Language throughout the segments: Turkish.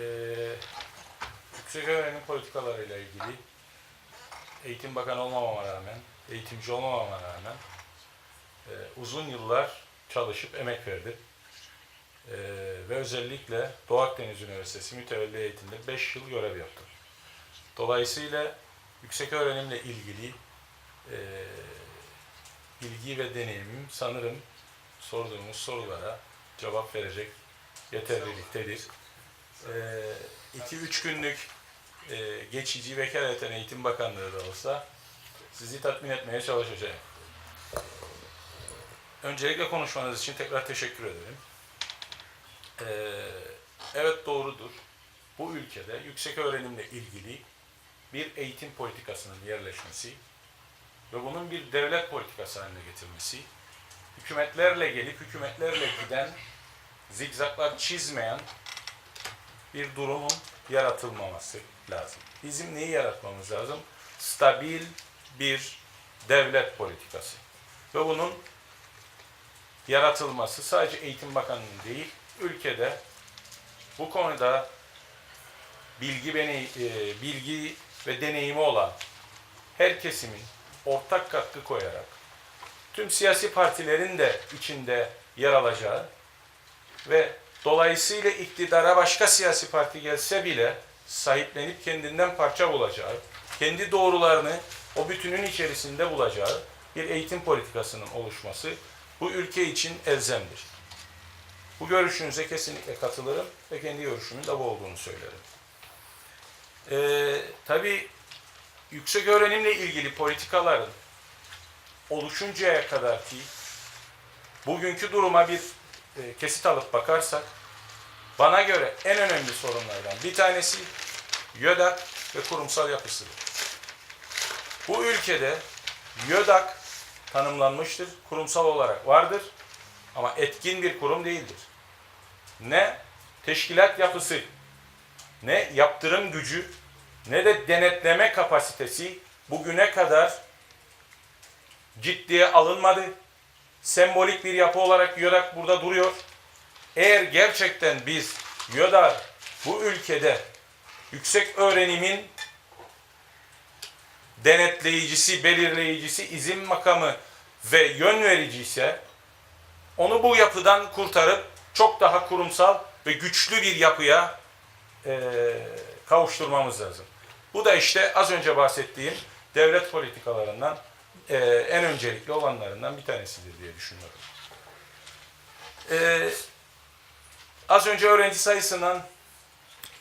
Ee, yüksek öğrenim politikalarıyla ilgili eğitim bakanı olmamama rağmen, eğitimci olmamama rağmen e, uzun yıllar çalışıp emek verdim. E, ve özellikle Doğu Akdeniz Üniversitesi mütevelli eğitimde 5 yıl görev yaptım. Dolayısıyla yüksek öğrenimle ilgili e, bilgi ve deneyimim sanırım sorduğumuz sorulara cevap verecek yeterliliktedir. 2-3 günlük e, geçici vekaleten Eğitim Bakanlığı da olsa sizi tatmin etmeye çalışacağım. Öncelikle konuşmanız için tekrar teşekkür ederim. Ee, evet doğrudur. Bu ülkede yüksek öğrenimle ilgili bir eğitim politikasının yerleşmesi ve bunun bir devlet politikası haline getirmesi, hükümetlerle gelip hükümetlerle giden, zigzaklar çizmeyen bir durumun yaratılmaması lazım. Bizim neyi yaratmamız lazım? Stabil bir devlet politikası. Ve bunun yaratılması sadece Eğitim Bakanı'nın değil, ülkede bu konuda bilgi beni e, bilgi ve deneyimi olan her kesimin ortak katkı koyarak tüm siyasi partilerin de içinde yer alacağı ve dolayısıyla iktidara başka siyasi parti gelse bile sahiplenip kendinden parça bulacağı, kendi doğrularını o bütünün içerisinde bulacağı bir eğitim politikasının oluşması bu ülke için elzemdir. Bu görüşünüze kesinlikle katılırım ve kendi görüşümün de bu olduğunu söylerim. Ee, tabii yüksek öğrenimle ilgili politikaların oluşuncaya kadar ki bugünkü duruma bir e, kesit alıp bakarsak bana göre en önemli sorunlardan bir tanesi YÖDAK ve kurumsal yapısıdır. Bu ülkede YÖDAK tanımlanmıştır, kurumsal olarak vardır ama etkin bir kurum değildir. Ne teşkilat yapısı, ne yaptırım gücü, ne de denetleme kapasitesi bugüne kadar ciddiye alınmadı. Sembolik bir yapı olarak YÖDAK burada duruyor. Eğer gerçekten biz YÖDAK bu ülkede yüksek öğrenimin denetleyicisi, belirleyicisi, izin makamı ve yön verici ise onu bu yapıdan kurtarıp çok daha kurumsal ve güçlü bir yapıya e, kavuşturmamız lazım. Bu da işte az önce bahsettiğim devlet politikalarından e, en öncelikli olanlarından bir tanesidir diye düşünüyorum. E, az önce öğrenci sayısından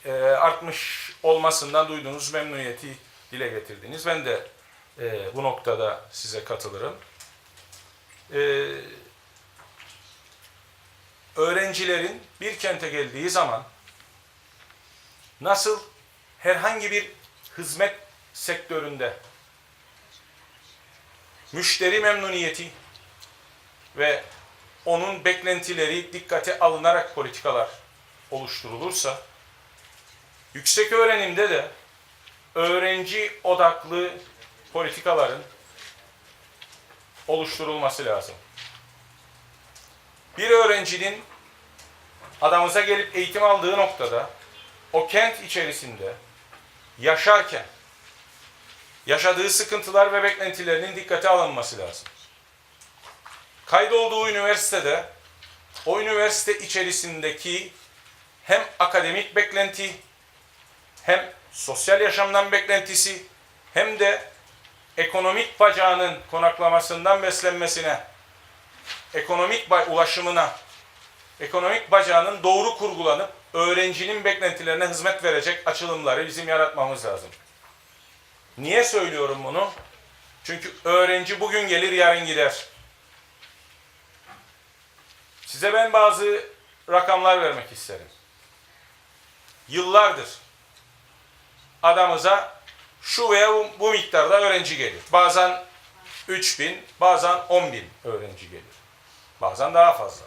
e, artmış olmasından duyduğunuz memnuniyeti dile getirdiniz. Ben de e, bu noktada size katılırım. E, öğrencilerin bir kente geldiği zaman nasıl herhangi bir hizmet sektöründe müşteri memnuniyeti ve onun beklentileri dikkate alınarak politikalar oluşturulursa yüksek öğrenimde de öğrenci odaklı politikaların oluşturulması lazım. Bir öğrencinin adamıza gelip eğitim aldığı noktada o kent içerisinde yaşarken yaşadığı sıkıntılar ve beklentilerinin dikkate alınması lazım. Kaydolduğu üniversitede o üniversite içerisindeki hem akademik beklenti hem sosyal yaşamdan beklentisi hem de ekonomik bacağının konaklamasından beslenmesine, ekonomik ulaşımına, ekonomik bacağının doğru kurgulanıp öğrencinin beklentilerine hizmet verecek açılımları bizim yaratmamız lazım. Niye söylüyorum bunu? Çünkü öğrenci bugün gelir yarın gider. Size ben bazı rakamlar vermek isterim. Yıllardır adamıza şu veya bu, miktarda öğrenci gelir. Bazen 3 bin, bazen 10 bin öğrenci gelir. Bazen daha fazla.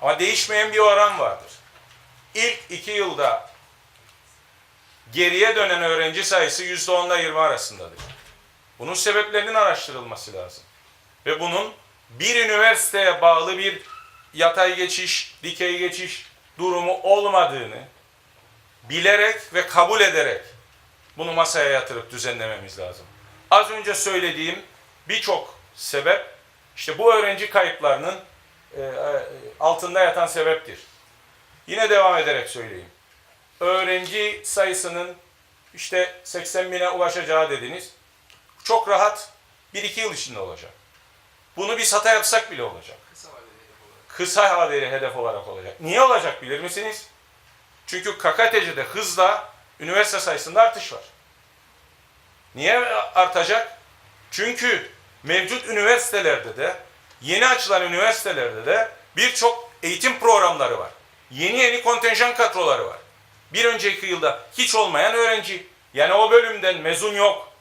Ama değişmeyen bir oran vardır. İlk iki yılda geriye dönen öğrenci sayısı yüzde onla yirmi arasındadır. Bunun sebeplerinin araştırılması lazım. Ve bunun bir üniversiteye bağlı bir yatay geçiş, dikey geçiş durumu olmadığını bilerek ve kabul ederek bunu masaya yatırıp düzenlememiz lazım. Az önce söylediğim birçok sebep işte bu öğrenci kayıplarının e, e, altında yatan sebeptir. Yine devam ederek söyleyeyim. Öğrenci sayısının işte 80 bine ulaşacağı dediniz. Çok rahat 1-2 yıl içinde olacak. Bunu biz hata yapsak bile olacak. Kısa vadeli hedef olarak olacak. Niye olacak bilir misiniz? Çünkü KKTC'de hızla üniversite sayısında artış var. Niye artacak? Çünkü mevcut üniversitelerde de, yeni açılan üniversitelerde de birçok eğitim programları var. Yeni yeni kontenjan kadroları var. Bir önceki yılda hiç olmayan öğrenci. Yani o bölümden mezun yok.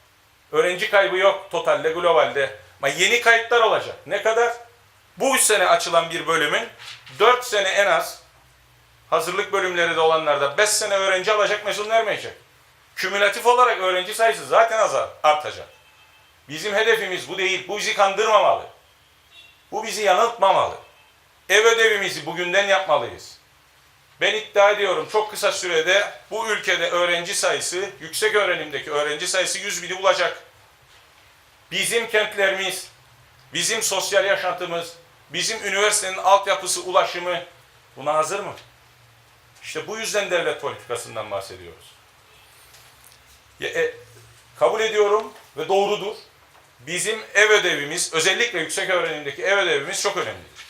Öğrenci kaybı yok totalde, globalde. Ama yeni kayıtlar olacak. Ne kadar? Bu üç sene açılan bir bölümün 4 sene en az hazırlık bölümleri de olanlarda 5 sene öğrenci alacak mezun vermeyecek. Kümülatif olarak öğrenci sayısı zaten azar, artacak. Bizim hedefimiz bu değil. Bu bizi kandırmamalı. Bu bizi yanıltmamalı. Ev ödevimizi bugünden yapmalıyız. Ben iddia ediyorum çok kısa sürede bu ülkede öğrenci sayısı, yüksek öğrenimdeki öğrenci sayısı 100 bini bulacak. Bizim kentlerimiz, bizim sosyal yaşantımız, bizim üniversitenin altyapısı, ulaşımı buna hazır mı? İşte bu yüzden devlet politikasından bahsediyoruz. Ya, e, kabul ediyorum ve doğrudur. Bizim ev ödevimiz, özellikle yüksek öğrenimdeki ev ödevimiz çok önemlidir.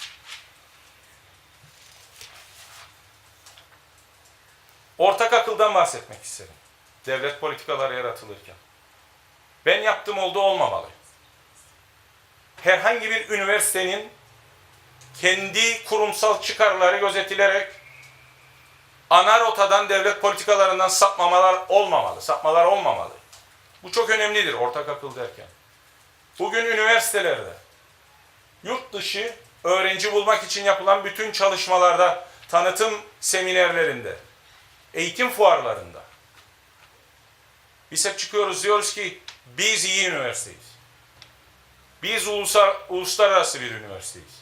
Ortak akıldan bahsetmek isterim. Devlet politikaları yaratılırken. Ben yaptım oldu olmamalı. Herhangi bir üniversitenin kendi kurumsal çıkarları gözetilerek ana rotadan devlet politikalarından sapmamalar olmamalı, sapmalar olmamalı. Bu çok önemlidir ortak akıl derken. Bugün üniversitelerde yurt dışı öğrenci bulmak için yapılan bütün çalışmalarda, tanıtım seminerlerinde, eğitim fuarlarında biz hep çıkıyoruz diyoruz ki biz iyi üniversiteyiz. Biz ulusal, uluslararası bir üniversiteyiz.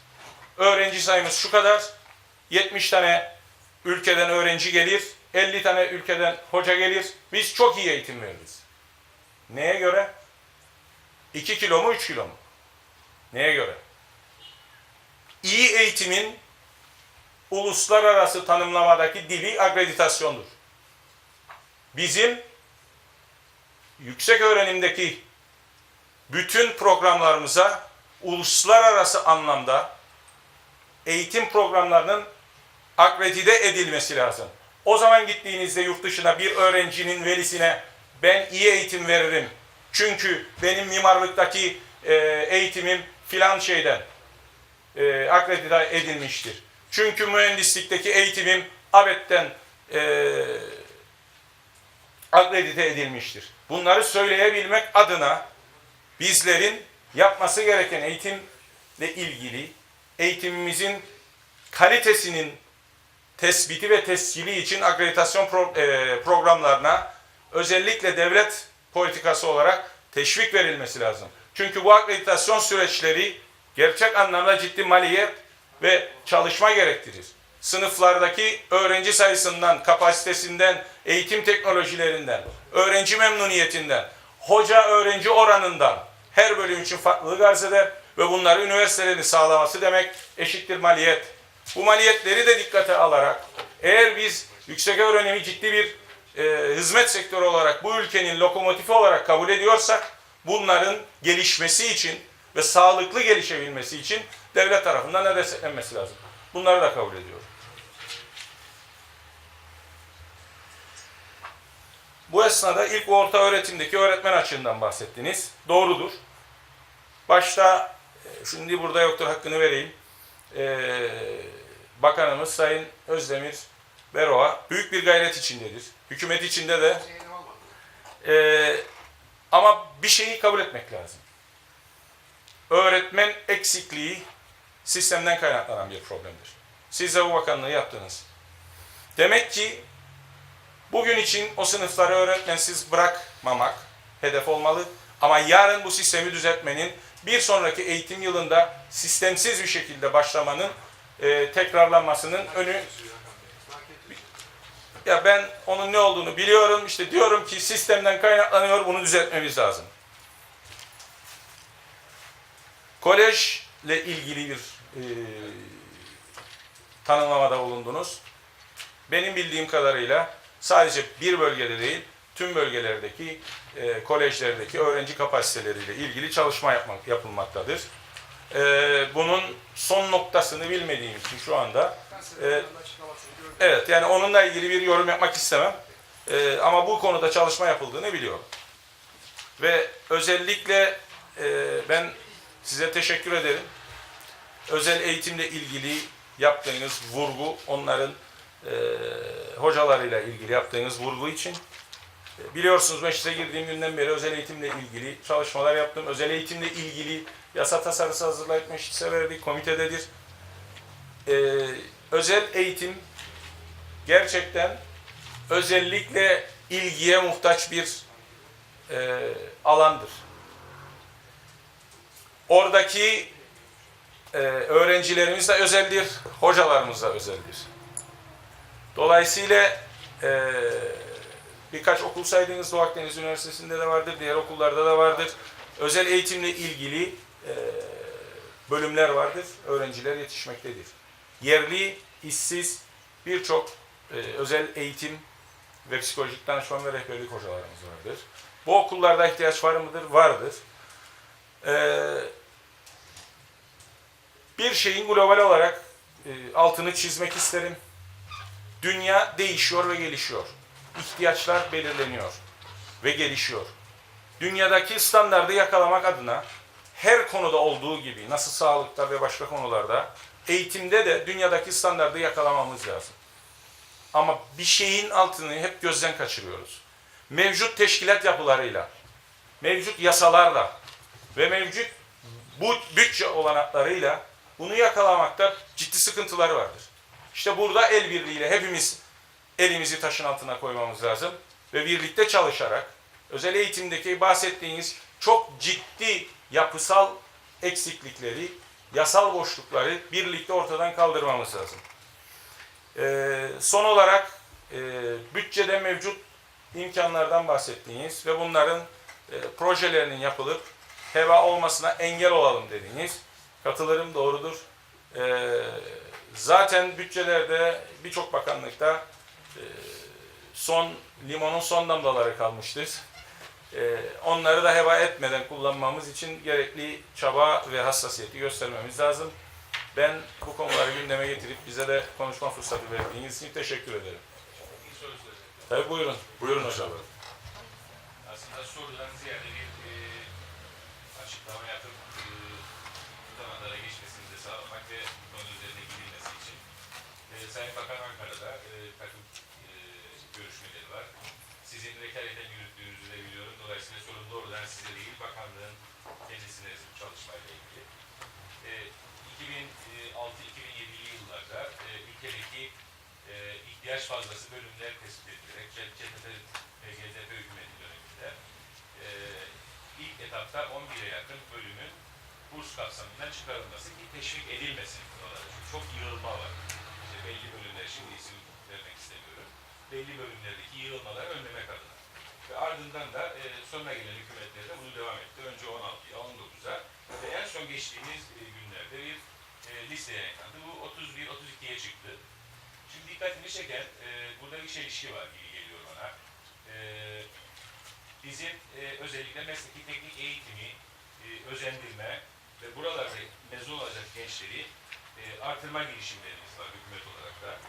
Öğrenci sayımız şu kadar. 70 tane ülkeden öğrenci gelir. 50 tane ülkeden hoca gelir. Biz çok iyi eğitim veririz. Neye göre? 2 kilo mu 3 kilo mu? Neye göre? İyi eğitimin uluslararası tanımlamadaki dili akreditasyondur. Bizim yüksek öğrenimdeki bütün programlarımıza uluslararası anlamda eğitim programlarının akredite edilmesi lazım. O zaman gittiğinizde yurt dışına bir öğrencinin velisine ben iyi eğitim veririm. Çünkü benim mimarlıktaki e, eğitimim filan şeyden e, akredite edilmiştir. Çünkü mühendislikteki eğitimim ABET'ten e, akredite edilmiştir. Bunları söyleyebilmek adına bizlerin yapması gereken eğitimle ilgili eğitimimizin kalitesinin tespiti ve tescili için akreditasyon pro, e, programlarına özellikle devlet politikası olarak teşvik verilmesi lazım. Çünkü bu akreditasyon süreçleri gerçek anlamda ciddi maliyet ve çalışma gerektirir. Sınıflardaki öğrenci sayısından, kapasitesinden, eğitim teknolojilerinden, öğrenci memnuniyetinden, hoca öğrenci oranından her bölüm için farklılık arz eder ve bunları üniversitelerin sağlaması demek eşittir maliyet. Bu maliyetleri de dikkate alarak eğer biz yüksek öğrenimi ciddi bir e, hizmet sektörü olarak bu ülkenin lokomotifi olarak kabul ediyorsak bunların gelişmesi için ve sağlıklı gelişebilmesi için devlet tarafından ne desteklenmesi lazım. Bunları da kabul ediyorum. Bu esnada ilk orta öğretimdeki öğretmen açığından bahsettiniz. Doğrudur. Başta, e, şimdi burada yoktur hakkını vereyim. Ee, Bakanımız Sayın Özdemir Beroğa büyük bir gayret içindedir. Hükümet içinde de. Ee, ama bir şeyi kabul etmek lazım. Öğretmen eksikliği sistemden kaynaklanan bir problemdir. Siz de bu bakanlığı yaptınız. Demek ki bugün için o sınıfları öğretmensiz bırakmamak hedef olmalı. Ama yarın bu sistemi düzeltmenin bir sonraki eğitim yılında sistemsiz bir şekilde başlamanın e, tekrarlanmasının önü ya ben onun ne olduğunu biliyorum. İşte diyorum ki sistemden kaynaklanıyor. Bunu düzeltmemiz lazım. Kolejle ilgili bir e, tanımlamada bulundunuz. Benim bildiğim kadarıyla sadece bir bölgede değil, tüm bölgelerdeki e, kolejlerdeki öğrenci kapasiteleriyle ilgili çalışma yapmak, yapılmaktadır. E, bunun son noktasını bilmediğim için şu anda e, evet yani onunla ilgili bir yorum yapmak istemem. E, ama bu konuda çalışma yapıldığını biliyorum. Ve özellikle e, ben size teşekkür ederim. Özel eğitimle ilgili yaptığınız vurgu, onların e, hocalarıyla ilgili yaptığınız vurgu için e, biliyorsunuz meclise girdiğim günden beri özel eğitimle ilgili çalışmalar yaptım. Özel eğitimle ilgili yasa tasarısı hazırlayıp meclise verdik, komitededir. E, özel eğitim gerçekten özellikle ilgiye muhtaç bir e, alandır. Oradaki e, öğrencilerimiz de özeldir, hocalarımız da özeldir. Dolayısıyla e, birkaç okul saydığınız Doğu Akdeniz Üniversitesi'nde de vardır, diğer okullarda da vardır. Özel eğitimle ilgili e, bölümler vardır, öğrenciler yetişmektedir. Yerli, işsiz birçok e, özel eğitim ve psikolojik danışman ve rehberlik hocalarımız vardır. Bu okullarda ihtiyaç var mıdır? Vardır. Ee, bir şeyin global olarak e, altını çizmek isterim. Dünya değişiyor ve gelişiyor. İhtiyaçlar belirleniyor ve gelişiyor. Dünyadaki standardı yakalamak adına her konuda olduğu gibi nasıl sağlıkta ve başka konularda eğitimde de dünyadaki standardı yakalamamız lazım. Ama bir şeyin altını hep gözden kaçırıyoruz. Mevcut teşkilat yapılarıyla, mevcut yasalarla ve mevcut bütçe olanaklarıyla bunu yakalamakta ciddi sıkıntılar vardır. İşte burada el birliğiyle hepimiz elimizi taşın altına koymamız lazım ve birlikte çalışarak özel eğitimdeki bahsettiğiniz çok ciddi yapısal eksiklikleri, yasal boşlukları birlikte ortadan kaldırmamız lazım. Ee, son olarak e, bütçede mevcut imkanlardan bahsettiğiniz ve bunların e, projelerinin yapılıp heva olmasına engel olalım dediğiniz katılırım doğrudur. E, zaten bütçelerde birçok bakanlıkta e, son limonun son damlaları kalmıştır. E, onları da heba etmeden kullanmamız için gerekli çaba ve hassasiyeti göstermemiz lazım. Ben bu konuları gündeme getirip bize de konuşma fırsatı verdiğiniz için teşekkür ederim. Tabii buyurun. Buyurun hocam. Aslında ziyade bir e, açıklama yapıp e, zamanlara geçmesini de sağlamak ve konu üzerine gidilmesi için. E, Sayın Bakan Ankara'da e, takım e, görüşmeleri var. Sizin vekaleten yürüttüğünüzü de biliyorum. Dolayısıyla sorun doğrudan size değil, bakanlığın kendisine bu çalışmayla ilgili. E, 2006-2007'li yıllarda e, ülkedeki e, ihtiyaç fazlası bölümler tespit edilerek CTP ve GDP hükümeti döneminde e, ilk etapta 11'e yakın bölümün burs kapsamından çıkarılması ki teşvik edilmesin. Çünkü çok yığılma var. İşte belli bölümler şimdi isim vermek istemiyorum. Belli bölümlerdeki. Ve ardından da e, sonra gelen hükümetler de bunu devam etti. Önce 16'ya, 19'a ve en son geçtiğimiz e, günlerde bir e, liste yayınlandı. Bu 31-32'ye çıktı. Şimdi dikkatimi çeken e, burada bir çelişki var gibi geliyor bana. E, bizim e, özellikle mesleki teknik eğitimi e, özendirme ve buralarda mezun olacak gençleri e, artırma girişimlerimiz var hükümet olarak da.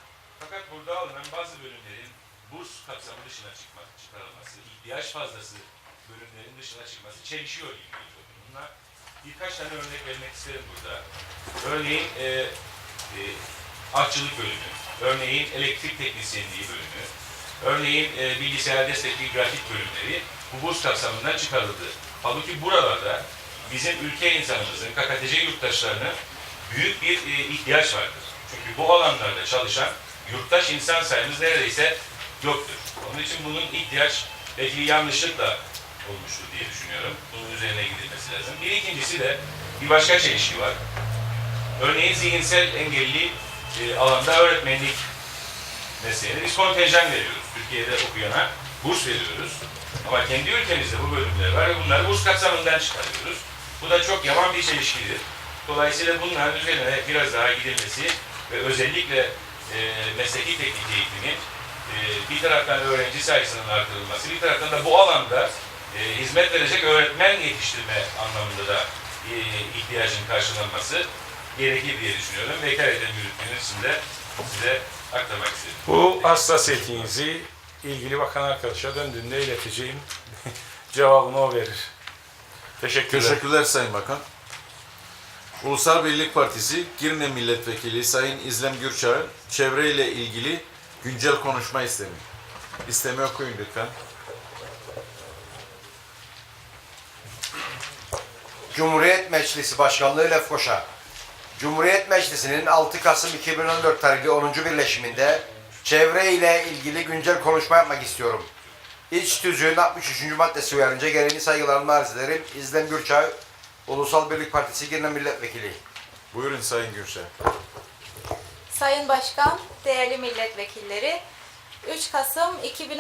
Fakat burada alınan bazı bölümlerin burs kapsamı dışına çıkma, çıkarılması, ihtiyaç fazlası bölümlerin dışına çıkması çelişiyor gibi geliyor bununla. Birkaç tane örnek vermek isterim burada. Örneğin e, e, artçılık bölümü, örneğin elektrik teknisyenliği bölümü, örneğin e, bilgisayar destekli grafik bölümleri bu burs kapsamından çıkarıldı. Halbuki buralarda bizim ülke insanımızın, KKTC yurttaşlarının büyük bir e, ihtiyaç vardır. Çünkü bu alanlarda çalışan yurttaş insan sayımız neredeyse yoktur. Onun için bunun ihtiyaç belki yanlışlıkla olmuştur diye düşünüyorum. Bunun üzerine gidilmesi lazım. Bir ikincisi de bir başka çelişki var. Örneğin zihinsel engelli e, alanda öğretmenlik mesleğine biz kontenjan veriyoruz. Türkiye'de okuyana burs veriyoruz. Ama kendi ülkemizde bu bölümler var ve bunları burs kapsamından çıkarıyoruz. Bu da çok yaman bir çelişkidir. Dolayısıyla bunların üzerine biraz daha gidilmesi ve özellikle e, mesleki teknik eğitimin e, bir taraftan öğrenci sayısının artırılması, bir taraftan da bu alanda e, hizmet verecek öğretmen yetiştirme anlamında da e, ihtiyacın karşılanması gerekir diye düşünüyorum. Vekaleten yürüttüğünüz için de size aktarmak istedim. Bu hassasiyetinizi ilgili bakan arkadaşa döndüğünde ileteceğim. Cevabını o verir. Teşekkürler. Teşekkürler Sayın Bakan. Ulusal Birlik Partisi Girne Milletvekili Sayın İzlem Gürçağ çevreyle ilgili güncel konuşma istemi. İstemi okuyun lütfen. Cumhuriyet Meclisi Başkanlığı Lefkoşa. Cumhuriyet Meclisi'nin 6 Kasım 2014 tarihli 10. birleşiminde çevre ile ilgili güncel konuşma yapmak istiyorum. İç tüzüğün 63. maddesi uyarınca gereğini saygılarımla arz ederim. İzlem Gürçay, Ulusal Birlik Partisi Girne Milletvekili. Buyurun Sayın Gürçağ. Sayın Başkan, değerli milletvekilleri, 3 Kasım 2010